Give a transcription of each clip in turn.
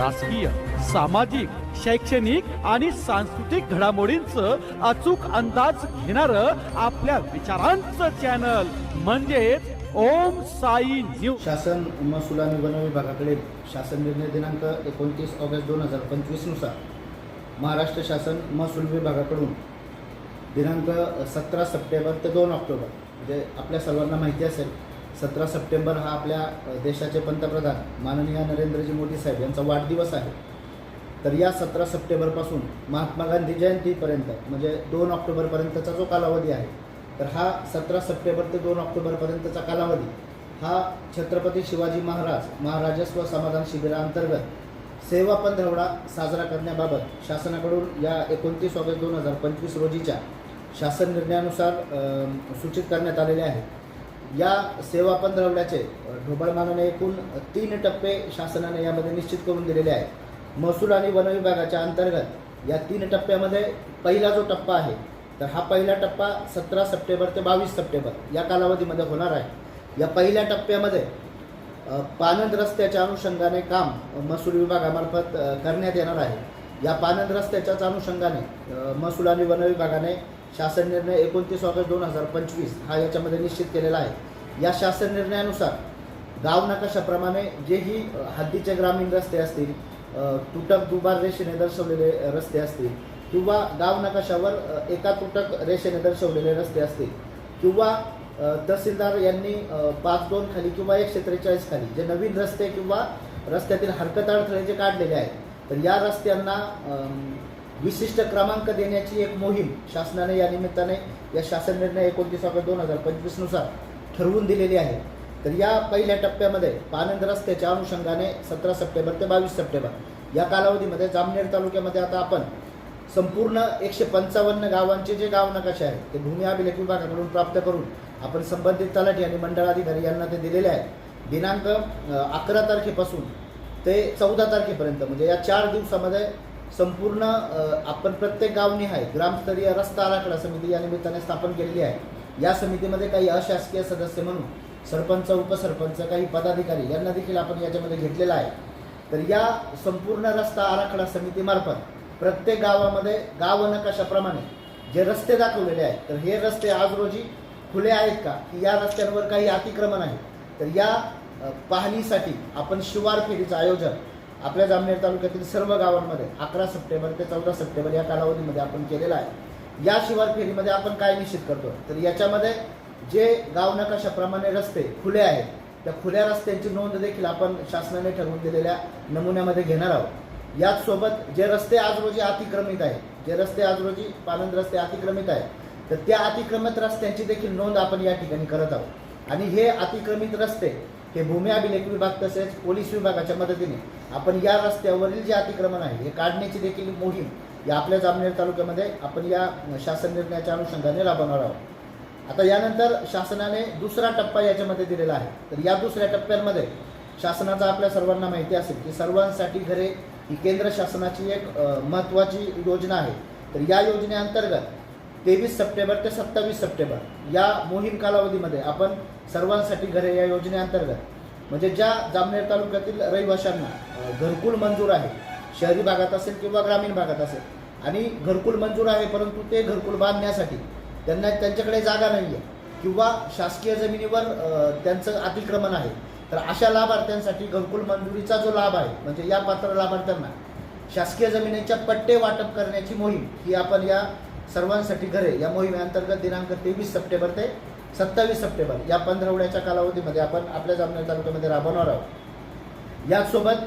राजकीय सामाजिक शैक्षणिक आणि सांस्कृतिक घडामोडींचं अचूक अंदाज घेणार आपल्या विचारांचं चॅनल म्हणजेच ओम साई न्यूज शासन महसूल आणि वन विभागाकडे शासन निर्णय दिनांक एकोणतीस ऑगस्ट दोन हजार पंचवीसनुसार महाराष्ट्र शासन महसूल विभागाकडून दिनांक सतरा सप्टेंबर ते दोन ऑक्टोबर म्हणजे आपल्या सर्वांना माहिती असेल सतरा सप्टेंबर हा आपल्या देशाचे पंतप्रधान माननीय नरेंद्रजी मोदी साहेब यांचा वाढदिवस आहे. तर या सतरा सप्टेंबरपासून महात्मा गांधी जयंतीपर्यंत म्हणजे दोन ऑक्टोबरपर्यंतचा जो कालावधी आहे तर हा सतरा सप्टेंबर ते दोन ऑक्टोबरपर्यंतचा कालावधी हा छत्रपती शिवाजी महाराज महाराजस्व समाधान शिबिराअंतर्गत सेवा पंधरवडा साजरा करण्याबाबत शासनाकडून या एकोणतीस ऑगस्ट दोन हजार पंचवीस रोजीच्या शासन निर्णयानुसार सूचित करण्यात आलेले आहे. या सेवा पंधरवड्याचे ढोबळ ढोबळमानाने एकूण तीन टप्पे शासनाने यामध्ये निश्चित करून दिलेले आहेत. महसूल आणि वन विभागाच्या अंतर्गत या तीन टप्प्यामध्ये पहिला जो टप्पा आहे तर हा पहिला टप्पा सतरा सप्टेंबर ते बावीस सप्टेंबर या कालावधीमध्ये होणार आहे. या पहिल्या टप्प्यामध्ये पानंद रस्त्याच्या अनुषंगाने काम महसूल विभागामार्फत करण्यात येणार आहे. या पानंद रस्त्याच्याच अनुषंगाने महसूल आणि वन विभागाने शासन निर्णय एकोणतीस ऑगस्ट दोन हजार पंचवीस हा याच्यामध्ये निश्चित केलेला आहे. या शासन निर्णयानुसार गाव नकाशाप्रमाणे जेही ही हद्दीचे ग्रामीण रस्ते असतील तुटक दुबार रेषेने दर्शवलेले रस्ते असतील किंवा गाव नकाशावर एका तुटक रेषेने दर्शवलेले रस्ते असतील किंवा तहसीलदार यांनी पाच दोन खाली किंवा एकशे त्रेचाळीस खाली जे नवीन रस्ते किंवा रस्त्यातील हरकत अडथळे जे काढलेले आहेत तर या रस्त्यांना विशिष्ट क्रमांक देण्याची एक मोहीम शासनाने या निमित्ताने या शासन निर्णय एकोणतीस ऑगस्ट दोन हजार पंचवीसनुसार ठरवून दिलेली आहे. तर या पहिल्या टप्प्यामध्ये पानंद रस्त्याच्या अनुषंगाने सतरा सप्टेंबर ते बावीस सप्टेंबर या कालावधीमध्ये जामनेर तालुक्यामध्ये आता आपण संपूर्ण एकशे पंचावन्न गावांचे जे गाव नकाशे आहेत ते भूमी अभिलेख विभागाकडून प्राप्त करून आपण संबंधित तलाठी आणि मंडळाधिकारी यांना ते दिलेले आहेत. दिनांक अकरा तारखेपासून ते चौदा तारखेपर्यंत म्हणजे या चार दिवसामध्ये संपूर्ण आपण प्रत्येक गावनिहाय ग्रामस्तरीय रस्ता आराखडा समिती या निमित्ताने स्थापन केलेली आहे. या समितीमध्ये काही अशासकीय सदस्य म्हणून सरपंच उपसरपंच काही पदाधिकारी यांना देखील आपण याच्यामध्ये घेतलेला आहे. तर या संपूर्ण रस्ता आराखडा समितीमार्फत प्रत्येक गावामध्ये गाव नकाशाप्रमाणे जे रस्ते दाखवलेले आहेत तर हे रस्ते आज रोजी खुले आहेत का? की या रस्त्यांवर काही अतिक्रमण आहे? तर या पाहणीसाठी आपण शिवार फेरीचं आयोजन आपल्या जामनेर तालुक्यातील सर्व गावांमध्ये अकरा सप्टेंबर ते चौदा सप्टेंबर या कालावधीमध्ये आपण केलेला आहे. या शिवार फेरीमध्ये आपण काय निश्चित करतो? तर याच्यामध्ये जे गाव नकाशाप्रमाणे रस्ते खुले आहेत त्या खुल्या रस्त्यांची नोंद देखील आपण शासनाने ठरवून दिलेल्या नमुन्यामध्ये घेणार आहोत. याच सोबत जे रस्ते आज रोजी अतिक्रमित आहेत जे रस्ते आज रोजी पालन रस्ते अतिक्रमित आहेत तर त्या अतिक्रमित रस्त्यांची देखील नोंद आपण या ठिकाणी करत आहोत. आणि हे अतिक्रमित रस्ते हे भूमी अभिलेख विभाग तसेच पोलीस विभागाच्या मदतीने आपण या रस्त्यावरील जे अतिक्रमण आहे हे काढण्याची देखील मोहीम या आपल्या जामनेर तालुक्यामध्ये आपण या शासन निर्णयाच्या अनुषंगाने राबवणार आहोत. आता यानंतर शासनाने दुसरा टप्पा याच्यामध्ये दिलेला आहे. तर या दुसऱ्या टप्प्यांमध्ये शासनाचा आपल्या सर्वांना माहिती असेल की सर्वांसाठी घरे ही केंद्र शासनाची एक महत्त्वाची योजना आहे. तर या योजनेअंतर्गत तेवीस सप्टेंबर ते सत्तावीस सप्टेंबर या मोहीम कालावधीमध्ये आपण सर्वांसाठी घरे या योजनेअंतर्गत म्हणजे ज्या जामनेर तालुक्यातील रहिवाशांना घरकुल मंजूर आहे शहरी भागात असेल किंवा ग्रामीण भागात असेल आणि घरकुल मंजूर आहे परंतु ते घरकुल बांधण्यासाठी त्यांना त्यांच्याकडे जागा नाही आहे किंवा शासकीय जमिनीवर त्यांचं अतिक्रमण आहे तर अशा लाभार्थ्यांसाठी घरकुल मंजुरीचा जो लाभ आहे म्हणजे या पात्र लाभार्थ्यांना शासकीय जमिनीच्या पट्टे वाटप करण्याची मोहीम ही आपण या सर्वांसाठी घरे. या मोहिमेअंतर्गत दिनांक तेवीस सप्टेंबर ते सत्तावीस सप्टेंबर या पंधरवड्याच्या कालावधीमध्ये आपण आपल्या जामनेर तालुक्यामध्ये राबवणार आहोत. याचसोबत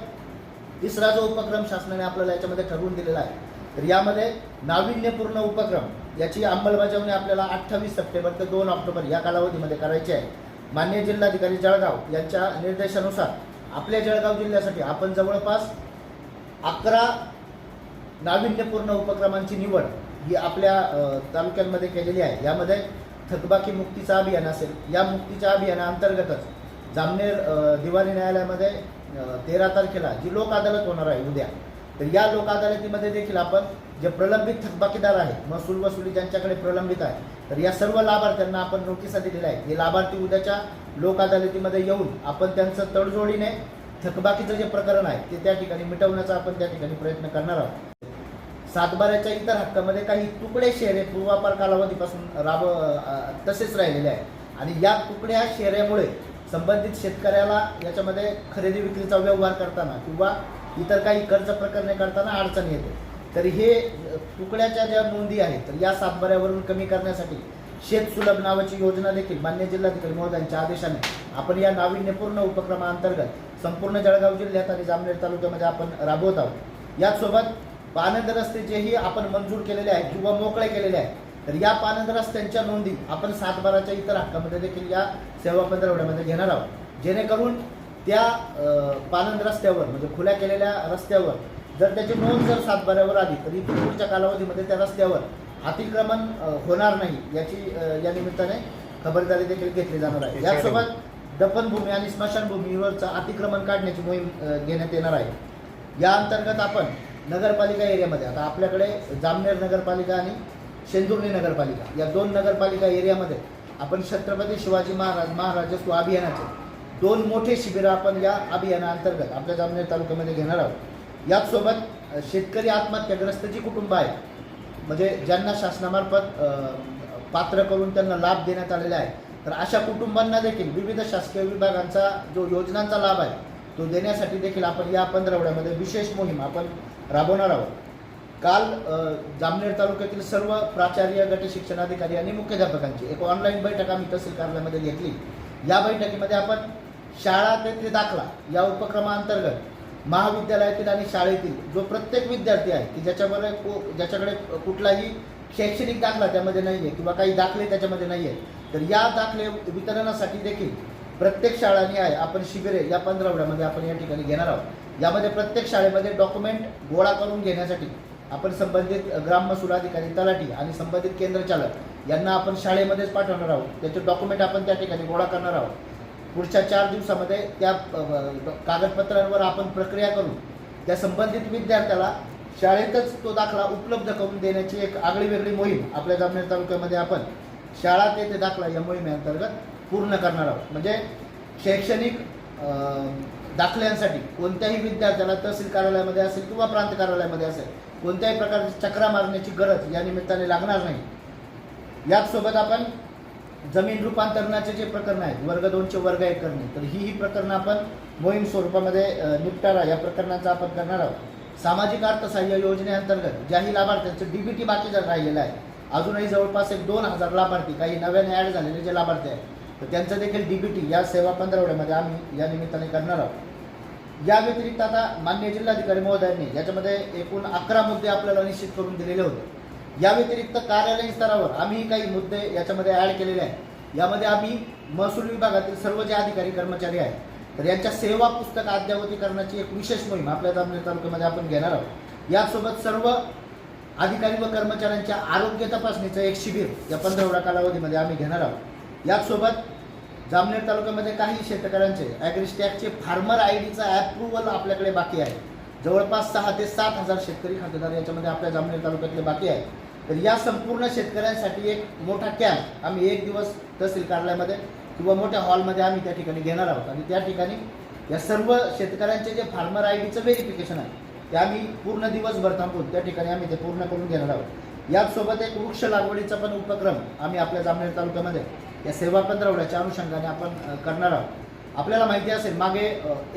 तिसरा जो उपक्रम शासनाने आपल्याला याच्यामध्ये ठरवून दिलेला आहे तर यामध्ये नाविन्यपूर्ण उपक्रम याची अंमलबजावणी आपल्याला अठ्ठावीस सप्टेंबर ते दोन ऑक्टोबर या कालावधीमध्ये करायची आहे. मान्य जिल्हाधिकारी जळगाव यांच्या निर्देशानुसार आपल्या जळगाव जिल्ह्यासाठी आपण जवळपास अकरा नाविन्यपूर्ण उपक्रमांची निवड ही आपल्या तालुक्यांमध्ये केलेली आहे. यामध्ये थकबाकी मुक्तीचं अभियान असेल. या मुक्तीच्या अभियानाअंतर्गतच जामनेर दिवाळी न्यायालयामध्ये तेरा तारखेला जी लोक अदालत होणार आहे उद्या तर या लोक अदालतीमध्ये देखील आपण जे प्रलंबित थकबाकीदार आहे महसूल वसुली ज्यांच्याकडे प्रलंबित आहे तर या सर्व लाभार्थ्यांना आपण नोटिसा दिलेल्या आहेत. हे लाभार्थी उद्याच्या लोक अदालतीमध्ये येऊन आपण त्यांचं तडजोडीने थकबाकीचं जे प्रकरण आहे ते त्या ठिकाणी मिटवण्याचा आपण त्या ठिकाणी प्रयत्न करणार आहोत. सातबाऱ्याच्या इतर हक्कामध्ये काही तुकडे शेरे पूर्वापार कालावधीपासून राब तसेच राहिलेले आहेत. आणि या तुकड्या शेऱ्यामुळे संबंधित शेतकऱ्याला याच्यामध्ये खरेदी विक्रीचा व्यवहार करताना किंवा इतर काही कर्ज प्रकरणे करताना अडचण येते. तर हे तुकड्याच्या ज्या नोंदी आहेत तर या सातबाऱ्यावरून कमी करण्यासाठी शेत सुलभ नावाची योजना देखील मान्य जिल्हाधिकारी महोदयांच्या आदेशाने आपण या नाविन्यपूर्ण उपक्रमाअंतर्गत संपूर्ण जळगाव जिल्ह्यात आणि जामनेर तालुक्यामध्ये आपण राबवत आहोत. याचसोबत पानंद रस्ते जेही आपण मंजूर केलेले आहेत किंवा मोकळे केलेले आहेत. तर या पानंद रस्त्यांच्या नोंदी आपण सातबाराच्या इतर हक्कामध्ये देखील या सेवा पंधरवड्यामध्ये घेणार आहोत. जेणेकरून त्या पानंद रस्त्यावर म्हणजे खुल्या केलेल्या रस्त्यावर जर त्याची नोंद जर सातबाऱ्यावर आली तर इथून पुढच्या कालावधीमध्ये त्या रस्त्यावर अतिक्रमण होणार नाही याची या निमित्ताने खबरदारी देखील घेतली जाणार आहे. यासोबत दफनभूमी आणि स्मशानभूमीवरचं अतिक्रमण काढण्याची मोहीम घेण्यात येणार आहे. या अंतर्गत आपण नगरपालिका एरियामध्ये. आता आपल्याकडे जामनेर नगरपालिका आणि शेंदुर्णी नगरपालिका या दोन नगरपालिका एरियामध्ये आपण छत्रपती शिवाजी महाराज महाराजस्व अभियानाचे दोन मोठे शिबिरं आपण या अभियानाअंतर्गत आपल्या जामनेर तालुक्यामध्ये घेणार आहोत. याचसोबत शेतकरी आत्महत्याग्रस्त जी कुटुंब आहेत म्हणजे ज्यांना शासनामार्फत पात्र करून त्यांना लाभ देण्यात आलेला आहे. तर अशा कुटुंबांना देखील विविध शासकीय विभागांचा जो योजनांचा लाभ आहे तो देण्यासाठी देखील आपण या पंधरवड्यामध्ये विशेष मोहीम आपण राबवणार आहोत. काल जामनेर तालुक्यातील सर्व प्राचार्य गट शिक्षणाधिकारी आणि मुख्याध्यापकांची एक ऑनलाईन बैठक आम्ही तहसील कार्यालयामध्ये घेतली. या बैठकीमध्ये आपण शाळा ते दाखला या उपक्रमाअंतर्गत महाविद्यालयातील आणि शाळेतील जो प्रत्येक विद्यार्थी आहे की ज्याच्यामध्ये को- ज्याच्याकडे कुठलाही शैक्षणिक दाखला त्यामध्ये नाही आहे किंवा काही दाखले त्याच्यामध्ये नाही आहेत तर या दाखले वितरणासाठी देखील प्रत्येक शाळा आहे आपण शिबिरे या पंधरावड्यामध्ये आपण या ठिकाणी घेणार आहोत. यामध्ये प्रत्येक शाळेमध्ये डॉक्युमेंट गोळा करून घेण्यासाठी आपण संबंधित ग्राम महसूल अधिकारी तलाठी आणि संबंधित केंद्र चालक यांना आपण शाळेमध्येच पाठवणार आहोत. त्याचे डॉक्युमेंट आपण त्या ठिकाणी गोळा करणार आहोत. पुढच्या चार दिवसामध्ये त्या कागदपत्रांवर आपण प्रक्रिया करून त्या संबंधित विद्यार्थ्याला शाळेतच तो दाखला उपलब्ध करून देण्याची एक आगळी वेगळी मोहीम आपल्या जामनेर तालुक्यामध्ये आपण शाळा ते दाखला या मोहिमेअंतर्गत पूर्ण करणार आहोत. म्हणजे शैक्षणिक दाखल्यांसाठी कोणत्याही विद्यार्थ्याला तहसील कार्यालयामध्ये असेल किंवा प्रांत कार्यालयामध्ये असेल कोणत्याही प्रकारची चक्रा मारण्याची गरज या निमित्ताने लागणार नाही. याचसोबत आपण जमीन रूपांतरणाचे जे प्रकरण आहेत वर्ग दोनचे वर्ग एक करणे तर ही ही प्रकरणं आपण मोहीम स्वरूपामध्ये निपटारा या प्रकरणांचा आपण करणार आहोत. सामाजिक अर्थसहाय्य योजनेअंतर्गत ज्याही लाभार्थ्यांचं डीबीटी बाकी जर राहिलेलं आहे अजूनही जवळपास एक दोन हजार लाभार्थी काही नव्याने ॲड झालेले जे लाभार्थी आहेत तर त्यांचं देखील डीबीटी या सेवा पंधरवड्यामध्ये आम्ही या निमित्ताने करणार आहोत. या व्यतिरिक्त आता मान्य जिल्हाधिकारी महोदयांनी याच्यामध्ये एकूण अकरा मुद्दे आपल्याला निश्चित करून दिलेले होते. या व्यतिरिक्त कार्यालयीन स्तरावर आम्ही काही मुद्दे याच्यामध्ये ॲड केलेले आहेत. यामध्ये आम्ही महसूल विभागातील सर्व जे अधिकारी कर्मचारी आहेत तर यांच्या सेवा पुस्तक अद्यावतीकरणाची एक विशेष मोहीम आपल्या जामनेर तालुक्यामध्ये आपण घेणार आहोत. यासोबत सर्व अधिकारी व कर्मचाऱ्यांच्या आरोग्य तपासणीचं एक शिबिर या पंधरवडा कालावधीमध्ये आम्ही घेणार आहोत. याचसोबत जामनेर तालुक्यामध्ये काही शेतकऱ्यांचे ॲग्रिस्टॅकचे फार्मर आय डीचा ॲप्रुव्हल आपल्याकडे बाकी आहे. जवळपास सहा ते सात हजार शेतकरी खातेदार याच्यामध्ये आपल्या जामनेर तालुक्यातले बाकी आहेत. तर या संपूर्ण शेतकऱ्यांसाठी एक मोठा कॅम्प आम्ही एक दिवस तहसील कार्यालयामध्ये किंवा मोठ्या हॉलमध्ये आम्ही त्या ठिकाणी घेणार आहोत. आणि त्या ठिकाणी या सर्व शेतकऱ्यांचे जे फार्मर आय डीचं व्हेरिफिकेशन आहे ते आम्ही पूर्ण दिवसभर थांबून त्या ठिकाणी आम्ही ते पूर्ण करून घेणार आहोत. याचसोबत एक वृक्ष लागवडीचा पण उपक्रम आम्ही आपल्या जामनेर तालुक्यामध्ये या सेवा पंधरवड्याच्या अनुषंगाने आपण करणार आहोत. आपल्याला माहिती असेल मागे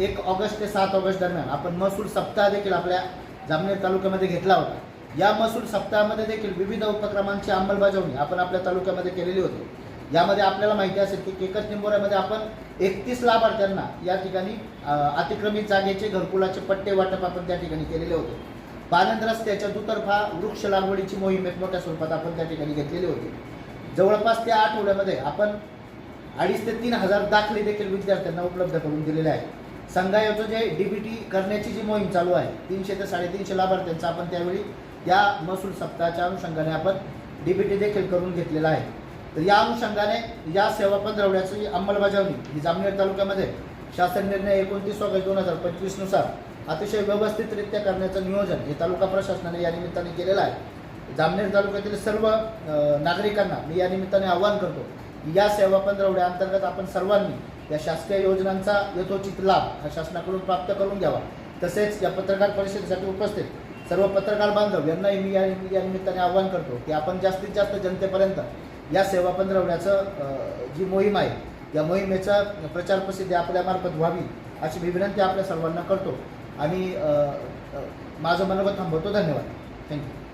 एक ऑगस्ट ते सात ऑगस्ट दरम्यान आपण महसूल सप्ताह देखील आपल्या जामनेर तालुक्यामध्ये घेतला होता. या महसूल सप्ताहामध्ये देखील विविध उपक्रमांची अंमलबजावणी आपण आपल्या तालुक्यामध्ये केलेली होती. यामध्ये आपल्याला माहिती असेल की केकच निंबोऱ्यामध्ये आपण एकतीस लाभार्थ्यांना या ठिकाणी अतिक्रमित जागेचे घरकुलाचे पट्टे वाटप आपण त्या ठिकाणी केलेले होते. पानंद रस्त्याच्या दुतर्फा वृक्ष लागवडीची मोहीम एक मोठ्या स्वरूपात आपण त्या ठिकाणी घेतलेली होती. जवळपास त्या आठवड्यामध्ये आपण अडीच ते तीन हजार दाखले देखील विद्यार्थ्यांना उपलब्ध करून दिलेले आहेत. संघाचं जे डीबीटी करण्याची जी मोहीम चालू आहे तीनशे ते साडेतीनशे लाभार्थ्यांचा आपण त्यावेळी या महसूल सप्ताहाच्या अनुषंगाने आपण डीबीटी देखील करून घेतलेला आहे. तर या अनुषंगाने या सेवा पंधरवड्याची अंमलबजावणी ही जामनेर तालुक्यामध्ये शासन निर्णय एकोणतीस ऑगस्ट दोन हजार पंचवीसनुसार अतिशय व्यवस्थितरित्या करण्याचं नियोजन हे तालुका प्रशासनाने या निमित्ताने केलेलं आहे. जामनेर तालुक्यातील सर्व नागरिकांना मी या निमित्ताने आवाहन करतो की या सेवा पंधरवड्या अंतर्गत आपण सर्वांनी या शासकीय योजनांचा यथोचित लाभ हा शासनाकडून प्राप्त करून घ्यावा. तसेच या पत्रकार परिषदेसाठी उपस्थित सर्व पत्रकार बांधव यांनाही मी या या निमित्ताने आवाहन करतो की आपण जास्तीत जास्त जनतेपर्यंत या सेवा पंधरवड्याचं जी मोहीम आहे या मोहिमेचा प्रचार प्रसिद्धी आपल्यामार्फत व्हावी अशी मी विनंती आपल्या सर्वांना करतो. आणि माझं मनोगत थांबवतो. धन्यवाद. थँक्यू